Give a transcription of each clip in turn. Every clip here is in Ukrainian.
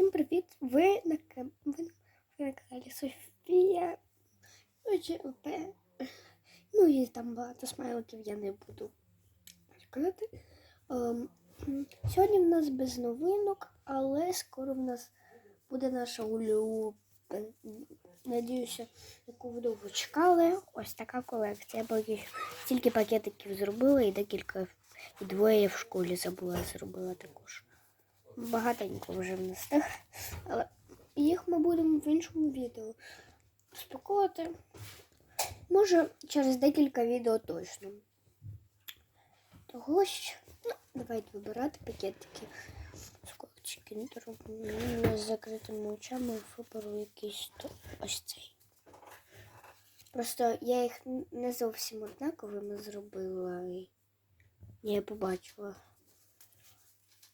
Всім привіт! Ви на, ви, на каналі Софія. Ну, і там багато смайликів я не буду сказати. Ем, м, сьогодні в нас без новинок, але скоро в нас буде наша улюблена. Надіюся, яку ви довго чекали. Ось така колекція. Я стільки пакетиків зробила і декілька і двоє в школі забула зробила також. Багатенько вже в нас. Але їх ми будемо в іншому відео розпаковувати. Може, через декілька відео точно. Того що, ну, давайте вибирати пакетики. Сколько кіндеру з закритими очами виберу якийсь то ось цей. Просто я їх не зовсім однаковими зробила. І я побачила.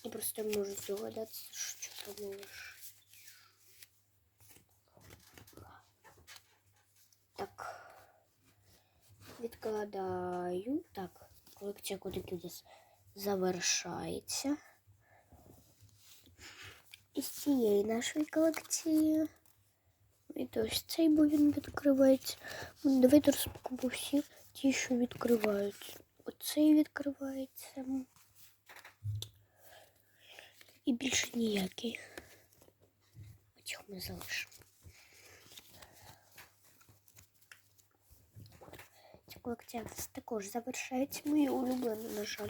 Я просто можу здогадатися, що там лише. Так. Відкладаю. Так, колекція кодиків десь завершається. Із цієї нашої колекції. І то ось цей, бо він відкривається. Ну, Давайте розпакуємо всі ті, що відкриваються. Оцей відкривається. І більше ніякий. Оцього ми залишимо. Ця колекція також завершається. Мої улюблені, на жаль.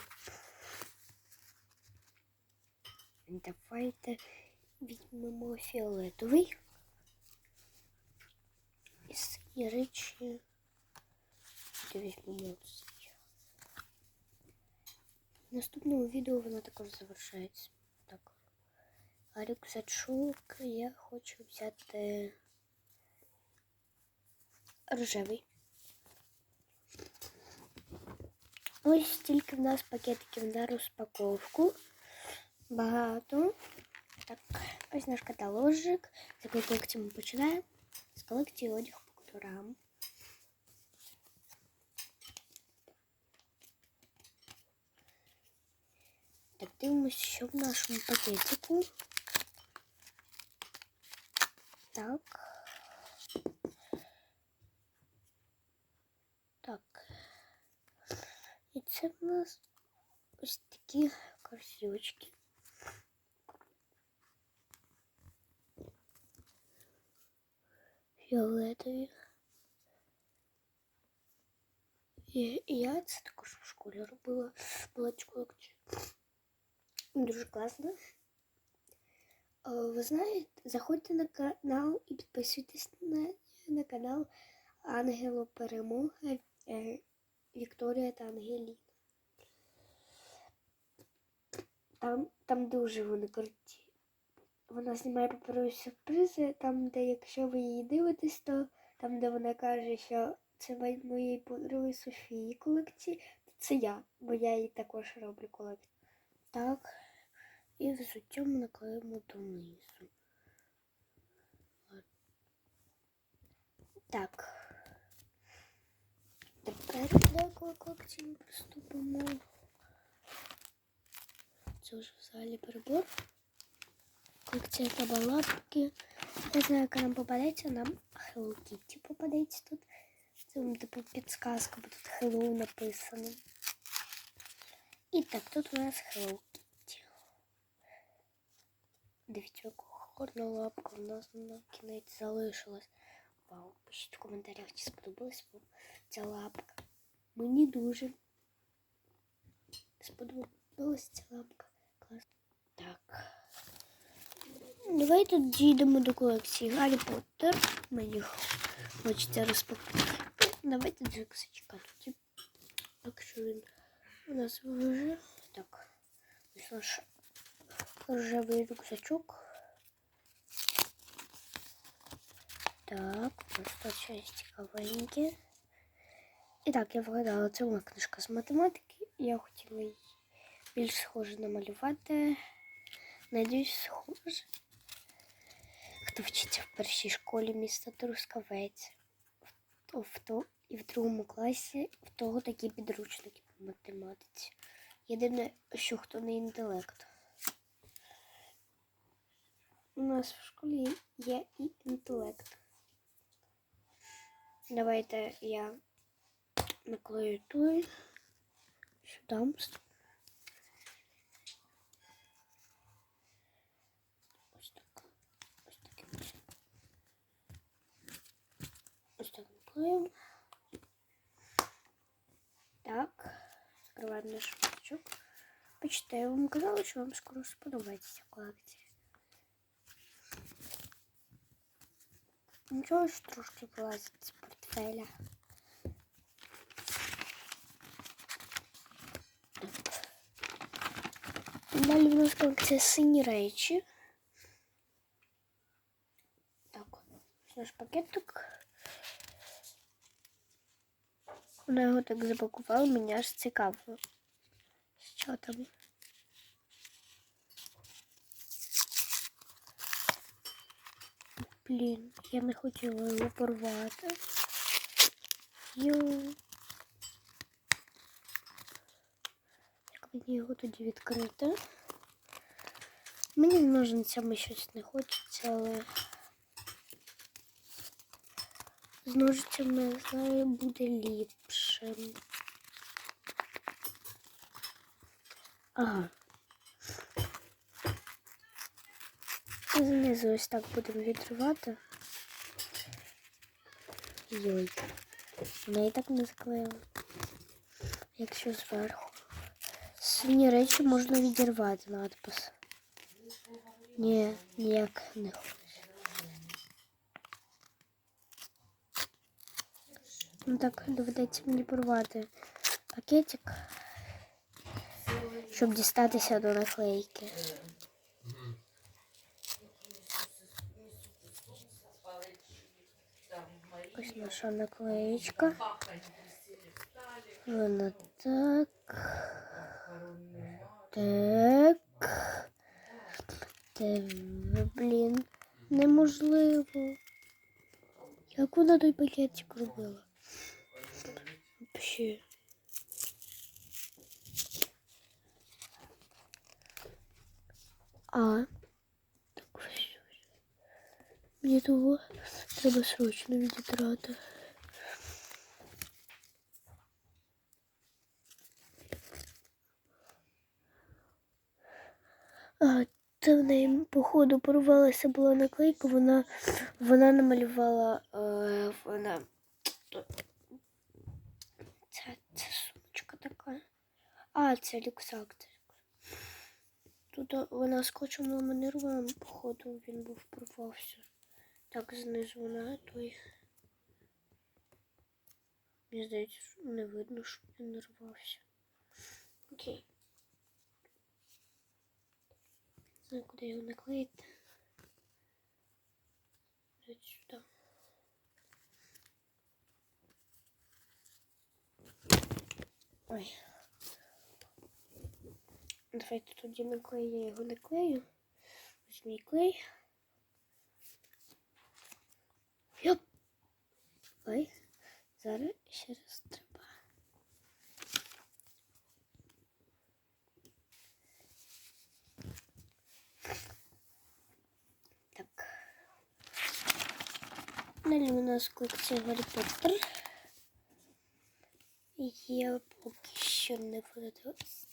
Давайте візьмемо фіолетовий. І сині речі. Візьмемо цей. В наступному відео вона також завершається. А рюкзачок я хочу взяти рожевий. Ось стільки в нас пакетиків на розпаковку. Багато. Так, ось наш каталожик. З якої колекції ми починаємо? З колекції одяг по кольорам. Так, дивимося, що в нашому пакетику. Так. Так. І це в нас ось такі корзючки. Фіолетові. І я це також в школі робила. Була цю колекцію. Дуже класно. Ви знаєте, заходьте на канал і підписуйтесь на, на канал Ангело Перемога е, Вікторія та Ангеліна. Там, там дуже вони круті. Вона знімає паперові сюрпризи, там, де якщо ви її дивитесь, то там, де вона каже, що це моєї подруги Софії колекції, то це я, бо я її також роблю колекцію. Так. І взуття ми наклеїмо донизу. Так. Тепер до ми приступимо. Це вже взагалі перебор. Колекція кабалапки. Не знаю, яка нам попадеться, нам Hello Kitty попадеться тут. Це вам типу підсказка, бо тут Hello написано. І так, тут у нас Hello Kitty. Дивіться, яка гарна лапка у нас на кінець залишилась. Вау, пишіть в коментарях, чи сподобалась вам ця лапка. Мені дуже сподобалась ця лапка. Клас. Так. Давайте дійдемо до колекції Гаррі Поттер. Мені хочеться розпакувати. Давайте Джексичка тоді. Якщо він у нас вже. Так. Ось ржавий рюкзачок. Так, просто щось цікавеньке. І так, я вгадала, це моя книжка з математики. Я хотіла її більш схоже намалювати. Надіюсь, схоже. Хто вчиться в першій школі міста Трускавець. В, в, то, і в другому класі в того такі підручники по математиці. Єдине, що хто не інтелект. У нас в школі є і інтелект. Давайте я наклею той сюди. Ось так. Ось таким чином. Ось так наклею. Так. Закриваємо наш пачок. Бачите, я вам казала, що вам скоро сподобається ця колекція. Нічого ж трошки вилазить з портфеля. Далі в нас колекція сині речі. Так, ось наш пакетик. Вона його так запакувала, мені аж цікаво. Що там? Блін, я не хотіла його порвати. Йоу. Як мені його тоді відкрити? Мені ножницями щось не хочеться, але з ножицями, знаю, буде ліпше. Ага. Знизу ось так будемо відривати. Йой. Вона і так не заклеїла. Якщо зверху. Сині речі можна відірвати надпис. Ні, ніяк не хочу. Ну так доведеться мені порвати пакетик, щоб дістатися до наклейки. Ось наша наклеєчка. Вона так. Так. Та, блін, неможливо. Як вона той пакетик робила? Вообще. А. Так ось. Мені того треба срочно відідрати. А, це в неї, походу, порвалася була наклейка, вона, вона намалювала, е, вона, це, це сумочка така. А, це рюкзак. Тут вона скотчем ламінирована, походу, він був порвався. Так, знизу вона той. Мені здається, що не видно, що він рвався. Окей. Знаю, куди його наклеїти. Ось сюди. Ой. Давайте тоді наклею, я його наклею. Ось мій клей. Йоп. Ой, зараз ще раз треба. Так. Далі у нас колекція Гаррі Поттер. Я поки що не буду дивитися.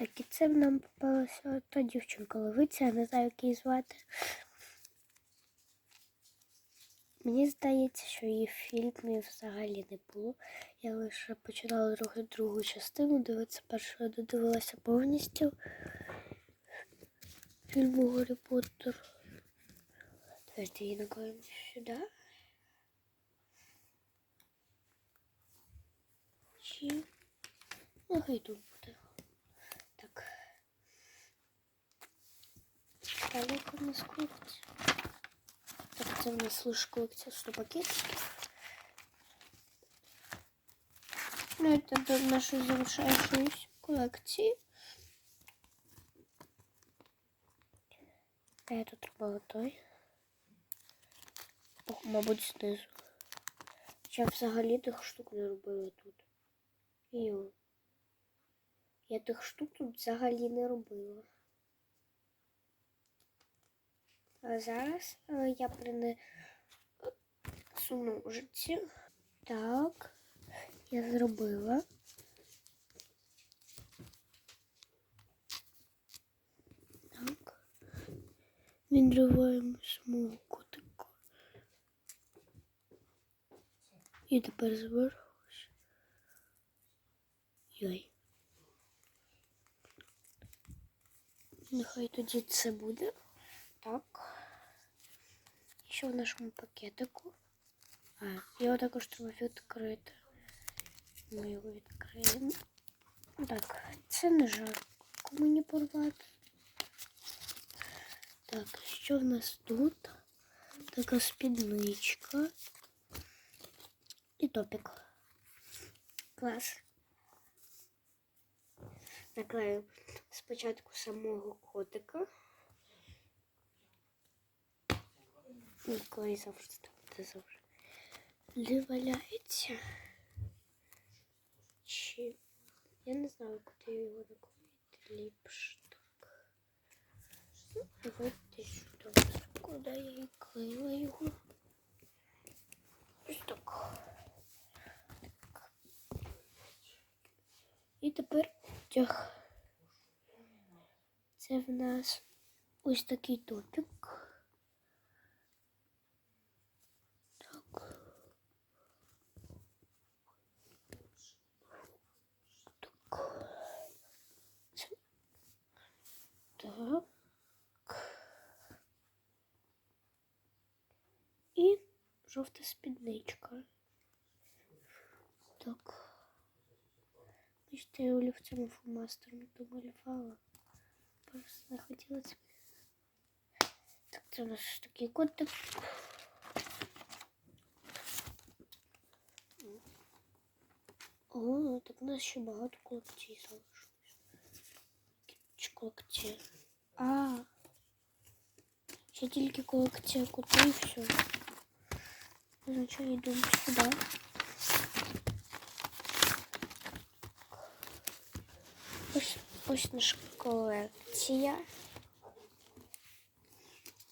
Так, і це нам попалася та дівчинка ловиця, я не знаю, як її звати. Мені здається, що її в фільмі взагалі не було. Я лише починала другу, другу частину, дивитися першу я додивилася повністю фільму Гаррі Поттер. Давайте її наклеїмо сюди. Чи... Ну, хай тут буде. Далі яка у нас колекція? Так, це в нас лише колекція 100 пакетиків. Ну, это до нашої завершаючої колекції. А я тут робила той. Мабуть, знизу. Я взагалі тих штук не робила тут. Йо. Я тих штук тут взагалі не робила. А зараз е, я принесу ножиці. Так, я зробила. Так. Відриваємо самого котика. І тепер зверху. Йой. Нехай тоді це буде. Так. Що в нашому пакетику? А, його також треба відкрити. Ми його відкриємо. Так, це не жарко мені порвати. Так, що в нас тут? Така спідничка. І топік. Клас. Наклею спочатку самого котика. Клей завжди там, завжди. Не валяється. Чи я не знаю, куди його наклеїти ліпше так. Ну, давайте сюди. Куди я і клеїла його? Ось так. Так. І тепер тяг. Це в нас ось такий топік. жовта спідничка. Так. Бачите, я олівцем фломастером домалювала. Просто не хотіла це. Так, це у нас такий котик. О, так у нас ще багато колокцій залишилось. Чи колокції? А. Ще тільки колекція коти і все. Значить, йдемо сюди. Ось, ось наша колекція.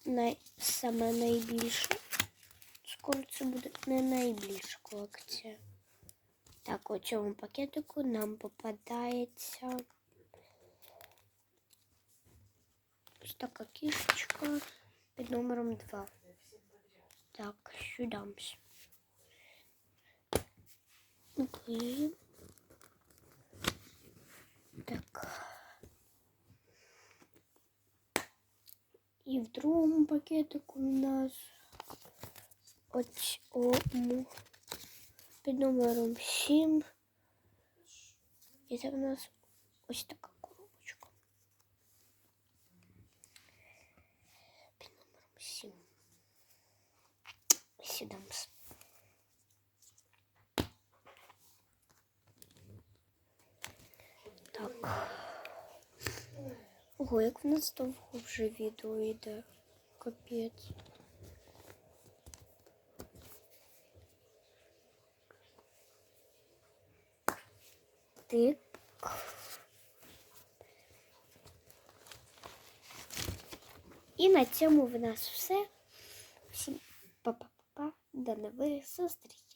Най, саме найбільша. Скоро це буде не найбільша колекція. Так, у цьому пакетику нам попадається ось така кісточка під номером 2. Так, сюди. Наклеїмо. Так. І в другому пакетику у нас ось ому під номером 7. І це в нас ось така Сідам. Так. Ого, як в нас довго вже відео йде. Капець. Тик. І на цьому в нас все. Всім па-па-па. До нових зустрічей.